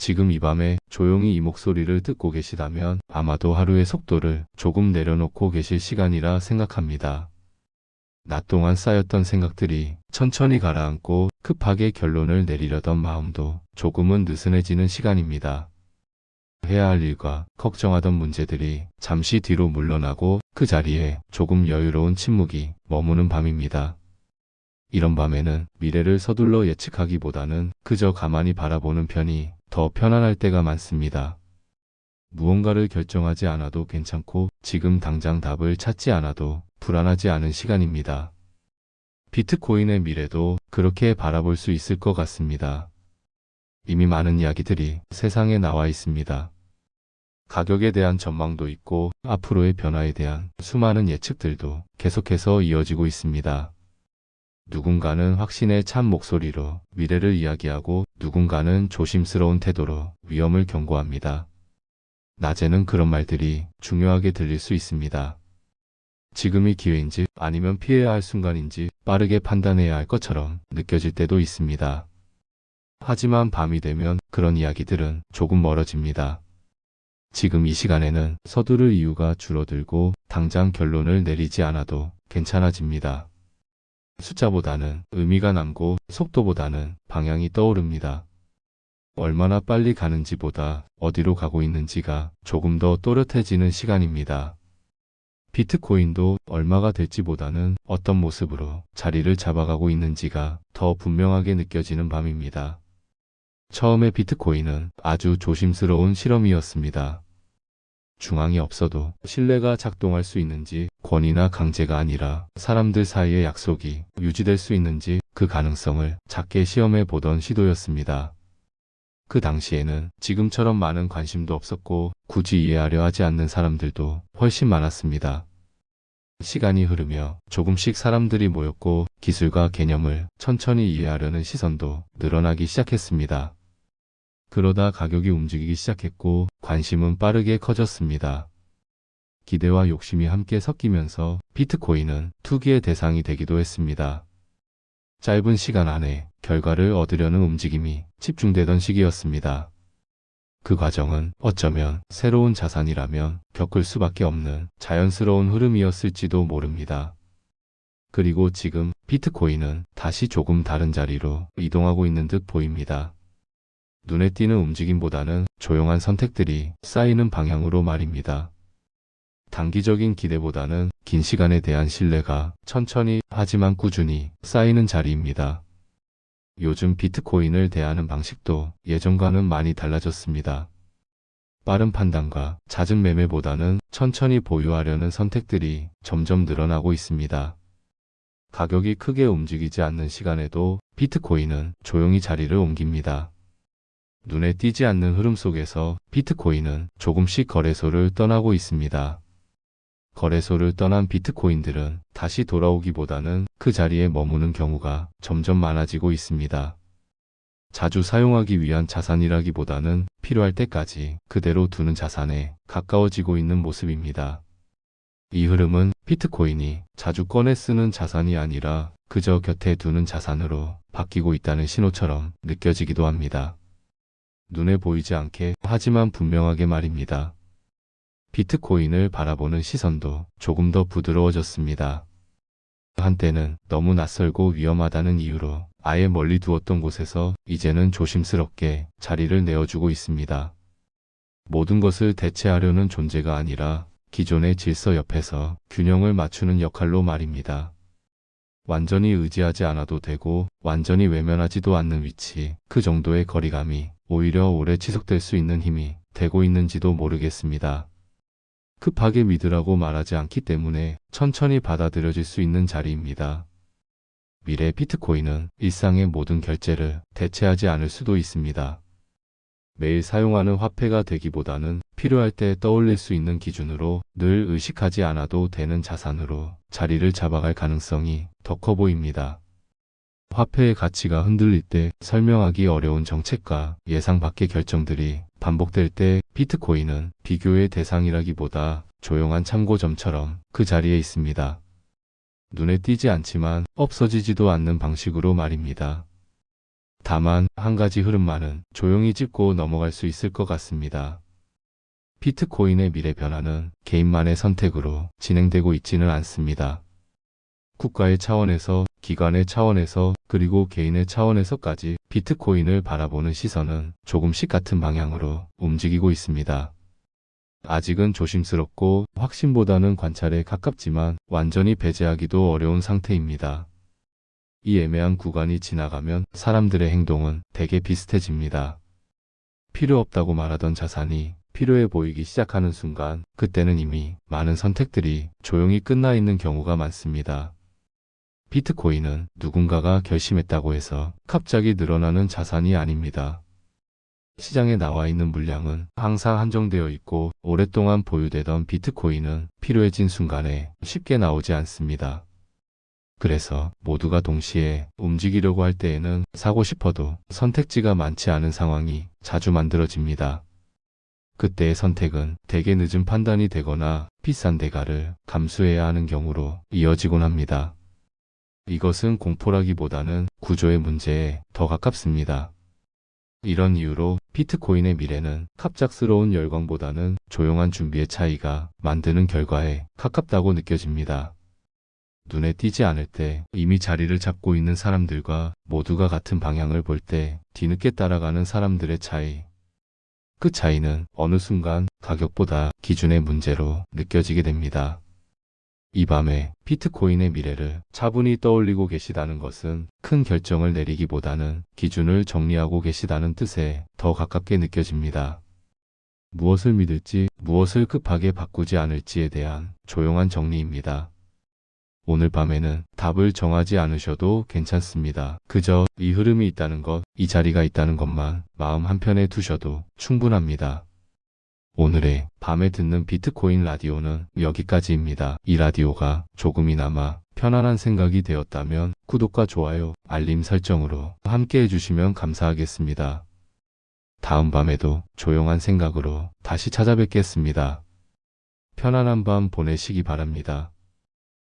지금 이 밤에 조용히 이 목소리를 듣고 계시다면 아마도 하루의 속도를 조금 내려놓고 계실 시간이라 생각합니다. 낮 동안 쌓였던 생각들이 천천히 가라앉고 급하게 결론을 내리려던 마음도 조금은 느슨해지는 시간입니다. 해야 할 일과 걱정하던 문제들이 잠시 뒤로 물러나고 그 자리에 조금 여유로운 침묵이 머무는 밤입니다. 이런 밤에는 미래를 서둘러 예측하기보다는 그저 가만히 바라보는 편이 더 편안할 때가 많습니다. 무언가를 결정하지 않아도 괜찮고 지금 당장 답을 찾지 않아도 불안하지 않은 시간입니다. 비트코인의 미래도 그렇게 바라볼 수 있을 것 같습니다. 이미 많은 이야기들이 세상에 나와 있습니다. 가격에 대한 전망도 있고 앞으로의 변화에 대한 수많은 예측들도 계속해서 이어지고 있습니다. 누군가는 확신의 참 목소리로 미래를 이야기하고 누군가는 조심스러운 태도로 위험을 경고합니다. 낮에는 그런 말들이 중요하게 들릴 수 있습니다. 지금이 기회인지 아니면 피해야 할 순간인지 빠르게 판단해야 할 것처럼 느껴질 때도 있습니다. 하지만 밤이 되면 그런 이야기들은 조금 멀어집니다. 지금 이 시간에는 서두를 이유가 줄어들고 당장 결론을 내리지 않아도 괜찮아집니다. 숫자보다는 의미가 남고 속도보다는 방향이 떠오릅니다. 얼마나 빨리 가는지보다 어디로 가고 있는지가 조금 더 또렷해지는 시간입니다. 비트코인도 얼마가 될지보다는 어떤 모습으로 자리를 잡아가고 있는지가 더 분명하게 느껴지는 밤입니다. 처음에 비트코인은 아주 조심스러운 실험이었습니다. 중앙이 없어도 신뢰가 작동할 수 있는지 권위나 강제가 아니라 사람들 사이의 약속이 유지될 수 있는지 그 가능성을 작게 시험해 보던 시도였습니다. 그 당시에는 지금처럼 많은 관심도 없었고 굳이 이해하려 하지 않는 사람들도 훨씬 많았습니다. 시간이 흐르며 조금씩 사람들이 모였고 기술과 개념을 천천히 이해하려는 시선도 늘어나기 시작했습니다. 그러다 가격이 움직이기 시작했고 관심은 빠르게 커졌습니다. 기대와 욕심이 함께 섞이면서 비트코인은 투기의 대상이 되기도 했습니다. 짧은 시간 안에 결과를 얻으려는 움직임이 집중되던 시기였습니다. 그 과정은 어쩌면 새로운 자산이라면 겪을 수밖에 없는 자연스러운 흐름이었을지도 모릅니다. 그리고 지금 비트코인은 다시 조금 다른 자리로 이동하고 있는 듯 보입니다. 눈에 띄는 움직임보다는 조용한 선택들이 쌓이는 방향으로 말입니다. 단기적인 기대보다는 긴 시간에 대한 신뢰가 천천히 하지만 꾸준히 쌓이는 자리입니다. 요즘 비트코인을 대하는 방식도 예전과는 많이 달라졌습니다. 빠른 판단과 잦은 매매보다는 천천히 보유하려는 선택들이 점점 늘어나고 있습니다. 가격이 크게 움직이지 않는 시간에도 비트코인은 조용히 자리를 옮깁니다. 눈에 띄지 않는 흐름 속에서 비트코인은 조금씩 거래소를 떠나고 있습니다. 거래소를 떠난 비트코인들은 다시 돌아오기보다는 그 자리에 머무는 경우가 점점 많아지고 있습니다. 자주 사용하기 위한 자산이라기보다는 필요할 때까지 그대로 두는 자산에 가까워지고 있는 모습입니다. 이 흐름은 비트코인이 자주 꺼내 쓰는 자산이 아니라 그저 곁에 두는 자산으로 바뀌고 있다는 신호처럼 느껴지기도 합니다. 눈에 보이지 않게 하지만 분명하게 말입니다. 비트코인을 바라보는 시선도 조금 더 부드러워졌습니다. 한때는 너무 낯설고 위험하다는 이유로 아예 멀리 두었던 곳에서 이제는 조심스럽게 자리를 내어주고 있습니다. 모든 것을 대체하려는 존재가 아니라 기존의 질서 옆에서 균형을 맞추는 역할로 말입니다. 완전히 의지하지 않아도 되고 완전히 외면하지도 않는 위치, 그 정도의 거리감이 오히려 오래 지속될 수 있는 힘이 되고 있는지도 모르겠습니다. 급하게 믿으라고 말하지 않기 때문에 천천히 받아들여질 수 있는 자리입니다. 미래 비트코인은 일상의 모든 결제를 대체하지 않을 수도 있습니다. 매일 사용하는 화폐가 되기보다는 필요할 때 떠올릴 수 있는 기준으로 늘 의식하지 않아도 되는 자산으로 자리를 잡아갈 가능성이 더 커 보입니다. 화폐의 가치가 흔들릴 때 설명하기 어려운 정책과 예상 밖의 결정들이 반복될 때 비트코인은 비교의 대상이라기보다 조용한 참고점처럼 그 자리에 있습니다. 눈에 띄지 않지만 없어지지도 않는 방식으로 말입니다. 다만 한 가지 흐름만은 조용히 짚고 넘어갈 수 있을 것 같습니다. 비트코인의 미래 변화는 개인만의 선택으로 진행되고 있지는 않습니다. 국가의 차원에서, 기관의 차원에서, 그리고 개인의 차원에서까지 비트코인을 바라보는 시선은 조금씩 같은 방향으로 움직이고 있습니다. 아직은 조심스럽고 확신보다는 관찰에 가깝지만 완전히 배제하기도 어려운 상태입니다. 이 애매한 구간이 지나가면 사람들의 행동은 대개 비슷해집니다. 필요 없다고 말하던 자산이 필요해 보이기 시작하는 순간 그때는 이미 많은 선택들이 조용히 끝나 있는 경우가 많습니다. 비트코인은 누군가가 결심했다고 해서 갑자기 늘어나는 자산이 아닙니다. 시장에 나와 있는 물량은 항상 한정되어 있고 오랫동안 보유되던 비트코인은 필요해진 순간에 쉽게 나오지 않습니다. 그래서 모두가 동시에 움직이려고 할 때에는 사고 싶어도 선택지가 많지 않은 상황이 자주 만들어집니다. 그때의 선택은 대개 늦은 판단이 되거나 비싼 대가를 감수해야 하는 경우로 이어지곤 합니다. 이것은 공포라기보다는 구조의 문제에 더 가깝습니다. 이런 이유로 비트코인의 미래는 갑작스러운 열광보다는 조용한 준비의 차이가 만드는 결과에 가깝다고 느껴집니다. 눈에 띄지 않을 때 이미 자리를 잡고 있는 사람들과 모두가 같은 방향을 볼 때 뒤늦게 따라가는 사람들의 차이. 그 차이는 어느 순간 가격보다 기준의 문제로 느껴지게 됩니다. 이 밤에 비트코인의 미래를 차분히 떠올리고 계시다는 것은 큰 결정을 내리기보다는 기준을 정리하고 계시다는 뜻에 더 가깝게 느껴집니다. 무엇을 믿을지, 무엇을 급하게 바꾸지 않을지에 대한 조용한 정리입니다. 오늘 밤에는 답을 정하지 않으셔도 괜찮습니다. 그저 이 흐름이 있다는 것, 이 자리가 있다는 것만 마음 한편에 두셔도 충분합니다. 오늘의 밤에 듣는 비트코인 라디오는 여기까지입니다. 이 라디오가 조금이나마 편안한 생각이 되었다면 구독과 좋아요, 알림 설정으로 함께 해주시면 감사하겠습니다. 다음 밤에도 조용한 생각으로 다시 찾아뵙겠습니다. 편안한 밤 보내시기 바랍니다.